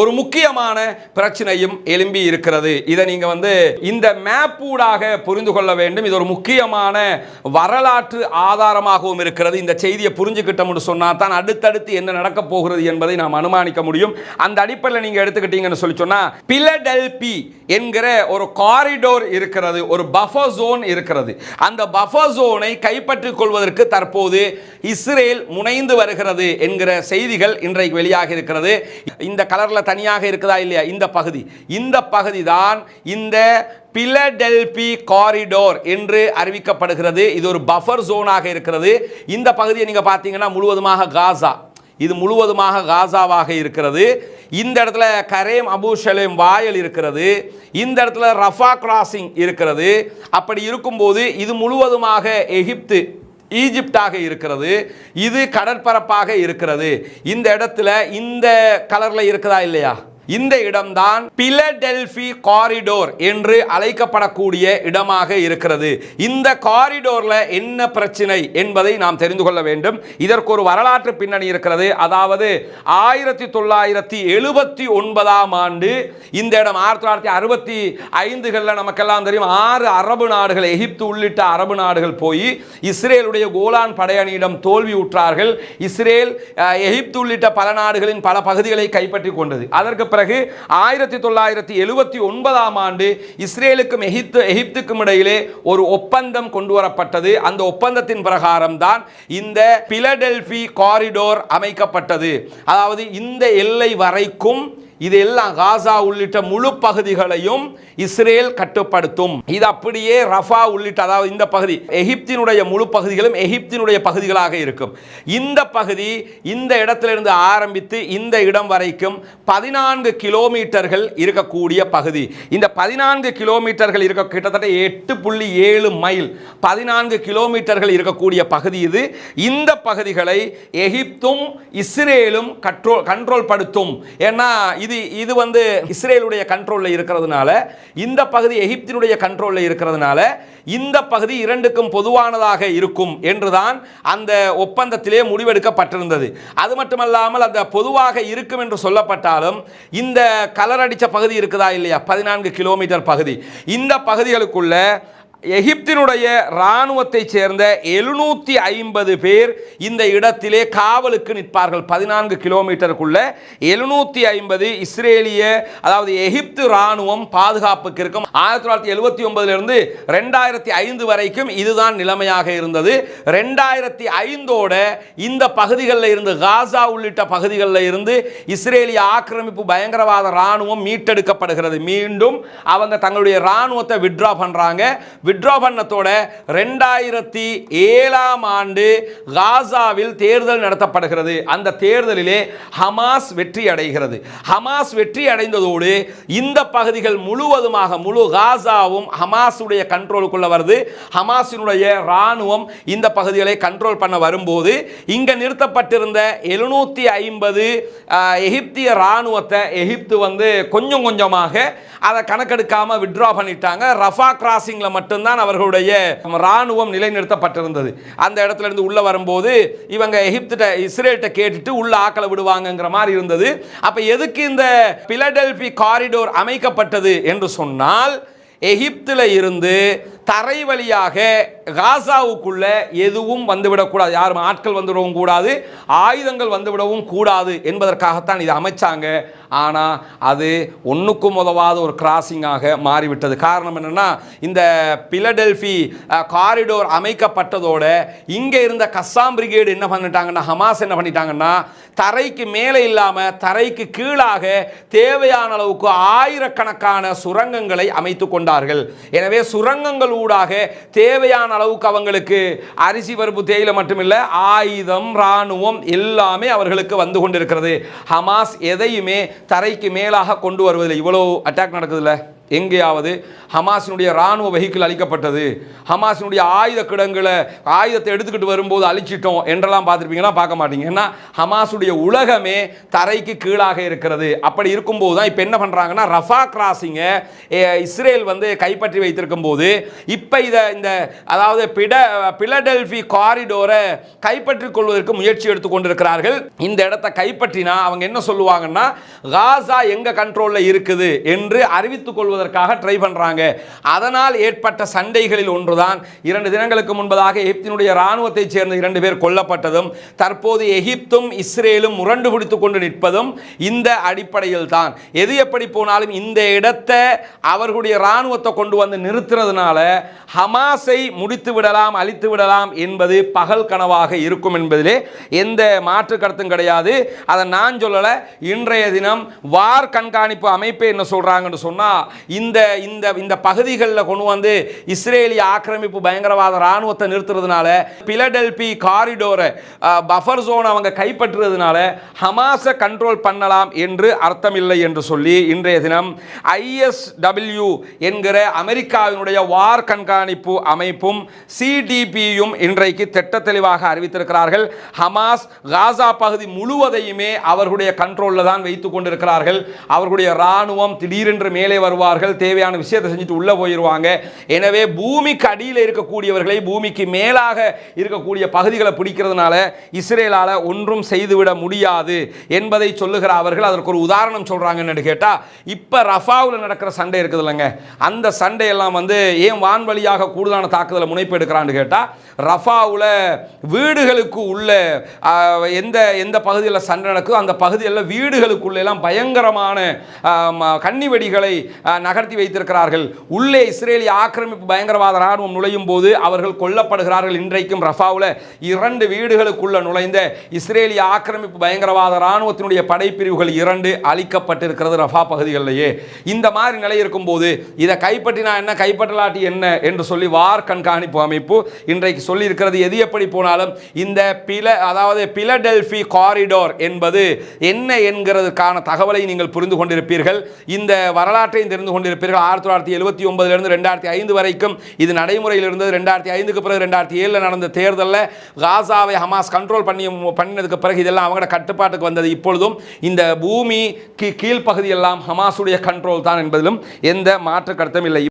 ஒரு முக்கியமான பிரச்சனையும் எழும்பி இருக்கிறது. இதை நீங்கள் வந்து இந்த மேப்பூடாக புரிந்து கொள்ள வேண்டும். இது ஒரு முக்கியமான வரலாற்று ஆதாரமாகவும் இருக்கிறது. இந்த செய்தியை புரிஞ்சுக்கிட்டோம்னு சொன்னால் தான் அடுத்தடுத்து என்ன நடக்க போகிறது என்பதை நாம் அனுமானிக்க முடியும். அந்த அடிப்படையில் நீங்கள் எடுத்துக்கிட்டீங்கன்னு சொல்லி சொன்னால் பிலடெல்பி என்கிற ஒரு காரிடோர் இருக்கிறது. ஒரு பஃபர் ஜோன் இருக்கிறது. அந்த பஃபர் ஜோனை கைப்பற்றிக் கொள்வதற்கு தற்போது இஸ்ரேல் முனைந்து வருகிறது என்கிற செய்திகள் இன்றைக்கு வெளியாக இருக்கிறது. இந்த கலரில் தனியாக இருக்குதா இல்லையா? இந்த பகுதி. இந்த பகுதி தான் இந்த பிலடெல்பி காரிடோர் என்று அறிவிக்கப்படுகிறது. இது ஒரு பஃபர் ஜோனாக இருக்கிறது. இந்த பகுதியை நீங்கள் பார்த்தீங்கன்னா முழுவதுமாக காசா. இது முழுவதுமாக காசாவாக இருக்கிறது. இந்த இடத்துல கரேம் அபு ஷலேம் வாயல் இருக்கிறது. இந்த இடத்துல ரஃபா கிராசிங் இருக்கிறது. அப்படி இருக்கும்போது இது முழுவதுமாக எகிப்து ஈஜிப்டாக இருக்கிறது. இது கடற்பரப்பாக இருக்கிறது. இந்த இடத்துல இந்த கலரில் இருக்குதா இல்லையா? இந்த இடம்தான் பிலடெல்பி காரிடோர் என்று அழைக்கப்படக்கூடிய இடமாக இருக்கிறது. இந்த காரிடோரில் என்ன பிரச்சனை என்பதை நாம் தெரிந்து கொள்ள வேண்டும். இதற்கு ஒரு வரலாற்று பின்னணி இருக்கிறது. அதாவது ஆயிரத்தி தொள்ளாயிரத்தி எழுபத்தி ஒன்பதாம் ஆண்டு இந்த இடம் ஆயிரத்தி தொள்ளாயிரத்தி அறுபத்தி ஐந்துகளில் நமக்கெல்லாம் தெரியும். ஆறு அரபு நாடுகள் எகிப்து உள்ளிட்ட அரபு நாடுகள் போய் இஸ்ரேலுடைய கோலான் படையணியிடம் தோல்வி உற்றார்கள். இஸ்ரேல் எகிப்து உள்ளிட்ட பல நாடுகளின் பல பகுதிகளை கைப்பற்றி கொண்டது. அதற்கு பிறகு ஆயிரத்தி தொள்ளாயிரத்தி எழுபத்தி ஒன்பதாம் ஆண்டு இஸ்ரேலுக்கும் எகிப்து எகிப்துக்கும் இடையிலே ஒரு ஒப்பந்தம் கொண்டு வரப்பட்டது அந்த ஒப்பந்தத்தின் பிரகாரம் தான் இந்த பிலடெல்பி காரிடோர் அமைக்கப்பட்டது. அதாவது இந்த எல்லை வரைக்கும் இதெல்லாம் காசா உள்ளிட்ட முழு பகுதிகளையும் இஸ்ரேல் கட்டுப்படுத்தும். இது அப்படியே ரஃபா உள்ளிட்ட அதாவது இந்த பகுதி எகிப்தினுடைய முழு பகுதிகளும் எகிப்தினுடைய பகுதிகளாக இருக்கும். இந்த பகுதி இந்த இடத்திலிருந்து ஆரம்பித்து இந்த இடம் வரைக்கும் பதினான்கு கிலோமீட்டர்கள் இருக்கக்கூடிய பகுதி. இந்த பதினான்கு கிலோமீட்டர்கள் இருக்க கிட்டத்தட்ட எட்டு புள்ளி ஏழு மைல் பதினான்கு கிலோமீட்டர்கள் இருக்கக்கூடிய பகுதி இது. இந்த பகுதிகளை எகிப்தும் இஸ்ரேலும் கண்ட்ரோல் கண்ட்ரோல் படுத்தும். ஏன்னா இது இது வந்து இஸ்ரேலுடைய கண்ட்ரோலில் இருக்கிறதுனால இந்த பகுதி எகிப்தினுடைய கண்ட்ரோலில் இருக்கிறதுனால இந்த பகுதி இரண்டுக்கும் பொதுவானதாக இருக்கும் என்றுதான் அந்த ஒப்பந்தத்திலே முடிவெடுக்கப்பட்டிருந்தது. அது மட்டுமல்லாமல் அந்த பொதுவாக இருக்கும் என்று சொல்லப்பட்டாலும் இந்த கலரடிச்ச பகுதி இருக்குதா இல்லையா? பதினான்கு கிலோமீட்டர் பகுதி. இந்த பகுதிகளுக்குள்ள எகிப்தினுடைய இராணுவத்தைச் சேர்ந்த எழுநூற்றி ஐம்பது பேர் இந்த இடத்திலே காவலுக்கு நிற்பார்கள். பதினான்கு கிலோமீட்டருக்குள்ள எழுநூற்றி ஐம்பது இஸ்ரேலிய அதாவது எகிப்து இராணுவம் பாதுகாப்புக்கு இருக்கும். ஆயிரத்தி தொள்ளாயிரத்தி எழுபத்தி ஒன்பதுலேருந்து ரெண்டாயிரத்தி ஐந்து வரைக்கும் இதுதான் நிலைமையாக இருந்தது. ரெண்டாயிரத்தி ஐந்தோட இந்த பகுதிகளில் இருந்து காசா உள்ளிட்ட பகுதிகளில் இருந்து இஸ்ரேலிய ஆக்கிரமிப்பு பயங்கரவாத இராணுவம் மீட்டெடுக்கப்படுகிறது. மீண்டும் அவங்க தங்களுடைய இராணுவத்தை விட்ரா பண்றாங்க. விட்ரா பண்ணத்தோட ரெண்டாயிரத்தி ஏழாம் ஆண்டு காசாவில் தேர்தல் நடத்தப்படுகிறது. அந்த தேர்தலிலே ஹமாஸ் வெற்றி அடைகிறது. ஹமாஸ் வெற்றி அடைந்ததோடு இந்த பகுதிகள் முழுவதுமாக முழு காசாவும் ஹமாஸுடைய கண்ட்ரோலுக்குள்ள வருது. ஹமாஸினுடைய இராணுவம் இந்த பகுதிகளை கண்ட்ரோல் பண்ண வரும்போது இங்கே நிறுத்தப்பட்டிருந்த எழுநூற்றி ஐம்பது எகிப்திய இராணுவத்தை எகிப்து வந்து கொஞ்சம் கொஞ்சமாக அதை கணக்கெடுக்காமல் விட்ரா பண்ணிட்டாங்க. ரஃபா கிராசிங்கில் மட்டும்தான் அவர்களுடைய இராணுவம் நிலைநிறுத்தப்பட்டிருந்தது. அந்த இடத்துல இருந்து உள்ளே வரும்போது இவங்க எகிப்திட்ட இஸ்ரேல்கிட்ட கேட்டுட்டு உள்ள ஆக்களை விடுவாங்கங்கிற மாதிரி இருந்தது. அப்போ எதுக்கு இந்த பிலடெல்பி காரிடோர் அமைக்கப்பட்டது என்று சொன்னால் எகிப்தில் இருந்து தரை வழியாக காசாவுக்குள்ள எதுவும் வந்துவிடக்கூடாது யாரும் ஆட்கள் வந்துவிடவும் கூடாது. ஆயுதங்கள் வந்துவிடவும் கூடாது என்பதற்காகத்தான் இதை அமைச்சாங்க. ஆனால் அது ஒன்றுக்கும் உதவாத ஒரு கிராசிங்காக மாறிவிட்டது. காரணம் என்னென்னா இந்த பிலடெல்ஃபி காரிடோர் அமைக்கப்பட்டதோட இங்கே இருந்த கஸ்ஸாம் பிரிகேடு என்ன பண்ணிட்டாங்கன்னா ஹமாஸ் என்ன பண்ணிட்டாங்கன்னா தரைக்கு மேலே இல்லாமல் தரைக்கு கீழாக தேவையான அளவுக்கு ஆயிரக்கணக்கான சுரங்கங்களை அமைத்து கொண்டார்கள். எனவே சுரங்கங்கள் ஊடாக தேவையான அளவுக்கு அவங்களுக்கு அரிசி பருப்பு தேயிலை மட்டுமில்லை ஆயுதம் இராணுவம் எல்லாமே அவர்களுக்கு வந்து கொண்டிருக்கிறது. ஹமாஸ் எதையுமே தரைக்கு மேலாக கொண்டு வருவதில்லை. இவ்வளோ அட்டாக் நடக்குதுல்ல? எங்கேயாவது ஹமாஸினுடைய ராணுவ வெஹிக்கிள் அழிக்கப்பட்டது ஹமாஸினுடைய ஆயுத கிடங்களை ஆயுதத்தை எடுத்துக்கிட்டு வரும்போது அழிச்சிட்டோம் என்றெல்லாம் பார்த்துருப்பீங்கன்னா பார்க்க மாட்டீங்க. ஏன்னா ஹமாஸுடைய உலகமே தரைக்கு கீழாக இருக்கிறது. அப்படி இருக்கும்போது தான் இப்போ என்ன பண்ணுறாங்கன்னா ரஃபா கிராசிங்கை இஸ்ரேல் வந்து கைப்பற்றி வைத்திருக்கும் போது இப்போ இதை இந்த அதாவது பிட பிலடெல்பி காரிடோரை கைப்பற்றிக் கொள்வதற்கு முயற்சி எடுத்துக் கொண்டிருக்கிறார்கள். இந்த இடத்தை கைப்பற்றினா அவங்க என்ன சொல்லுவாங்கன்னா காசா எங்க கண்ட்ரோலில் இருக்குது? என்று அறிவித்துக் கொள்வதற்காக ட்ரை பண்றாங்க. அதனால் ஏற்பட்ட சண்டைகளில் ஒன்றுதான். இரண்டு தினங்களுக்கு முன்பதாக எகிப்தினுடைய இராணுவத்தைச் சேர்ந்த இரண்டு பேர் கொல்லப்பட்டதும் தற்போது எகிப்தும் இஸ்ரேலும் முரண்டு பிடித்துக் கொண்டு நிற்பதும் இந்த அடிப்படையில் தான் எது எப்படி போனாலும் இந்த இடத்தை அவர்களுடைய ராணுவத்தை கொண்டு வந்து நிறுத்துறதுனால ஹமாஸை முடித்து விடலாம் அழித்து விடலாம் என்பது பகல் கனவாக இருக்கும் என்பதிலே எந்த மாற்று கருத்தும் கிடையாது. அதை நான் சொல்லலை இன்றைய தினம் வார் கண்காணிப்பு அமைப்பு என்ன சொல்கிறாங்கன்னு சொன்னா இந்த இந்த இந்த பகுதிகளில் கொண்டு வந்து இஸ்ரேலிய ஆக்கிரமிப்பு பயங்கரவாத ராணுவத்தை நிறுத்துறதுனால பிலடெல்பி காரிடோரை பஃபர் ஜோன் அவங்க கைப்பற்றுறதுனால ஹமாஸை கண்ட்ரோல் பண்ணலாம் என்று அர்த்தமில்லை என்று சொல்லி இன்றைய தினம் ஐஎஸ்டபிள்யூ என்கிற அமெரிக்காவினுடைய வார் கண்காணிப்பு அமைப்பும் சிடிபியும் இன்றைக்கு திட்ட தெளிவாக அறிவித்திருக்கிறார்கள். ஹமாஸ் காசா பகுதி முழுவதையுமே அவர்களுடைய கண்ட்ரோலில் தான் வைத்துக் கொண்டிருக்கிறார்கள். அவர்களுடைய ராணுவம் திடீரென்று மேலே வருவார் வருவார்கள் தேவையான விஷயத்தை செஞ்சுட்டு உள்ளே போயிடுவாங்க. எனவே பூமிக்கு அடியில் இருக்கக்கூடியவர்களை பூமிக்கு மேலாக இருக்கக்கூடிய பகுதிகளை பிடிக்கிறதுனால இஸ்ரேலால் ஒன்றும் செய்துவிட முடியாது என்பதை சொல்லுகிற அவர்கள் அதற்கு ஒரு உதாரணம் சொல்கிறாங்கன்னு கேட்டால் இப்போ ரஃபாவில் நடக்கிற சண்டை இருக்குது இல்லைங்க. அந்த சண்டையெல்லாம் வந்து ஏன் வான்வழியாக கூடுதலான தாக்குதலை முனைப்பு எடுக்கிறான்னு கேட்டால் ரஃபாவில் வீடுகளுக்கு உள்ள எந்த எந்த பகுதியில் சண்டை நடக்குதோ அந்த பகுதியில் வீடுகளுக்குள்ளெல்லாம் பயங்கரமான கன்னி வெடிகளை நகர்த்தி வைத்திருக்கிறார்கள். உள்ளே இஸ்ரேலிய ஆக்கிரமிப்பு பயங்கரவாத ராணுவம் நுழையும் போது அவர்கள் கொல்லப்படுகிறார்கள். இன்றைக்கும் ரஃபாவில் இரண்டு வீடுகளுக்குள்ள நுழைந்த இஸ்ரேலிய ஆக்கிரமிப்பு பயங்கரவாத ராணுவத்தினுடைய படைப்பிரிவுகள் இரண்டு அழிக்கப்பட்டிருக்கிறது ரஃபா பகுதிகளிலேயே. இந்த மாதிரி நிலை இருக்கும்போது இதை கைப்பற்றினா என்ன? கைப்பற்றலாட்டி என்ன? என்று சொல்லி வார் கண்காணிப்பு அமைப்பு இன்றைக்கு சொல்லியிருக்கிறது. எது எப்படி போனாலும் இந்த பில அதாவது பிலடெல்பி காரிடோர் என்பது என்ன என்கிறதுக்கான தகவலை நீங்கள் புரிந்து கொண்டிருப்பீர்கள். இந்த வரலாற்றையும் தெரிந்து கொண்டிருப்பீர்கள். ஆயிரத்தி தொள்ளாயிரத்தி எழுபத்தி ஒன்பதுலேருந்து ரெண்டாயிரத்தி ஐந்து வரைக்கும் இது நடைமுறையில் இருந்தது. ரெண்டாயிரத்தி ஐந்துக்கு பிறகு ரெண்டாயிரத்தி ஏழில் நடந்த தேர்தலில் காசாவை ஹமாஸ் கண்ட்ரோல் பண்ணி பண்ணினதுக்கு பிறகு இதெல்லாம் அவங்களோட கட்டுப்பாட்டுக்கு வந்தது. இப்பொழுதும் இந்த பூமி கீழ்ப்பகுதியெல்லாம் ஹமாஸுடைய கண்ட்ரோல் தான் என்பதிலும் எந்த மாற்று கருத்தும் இல்லை.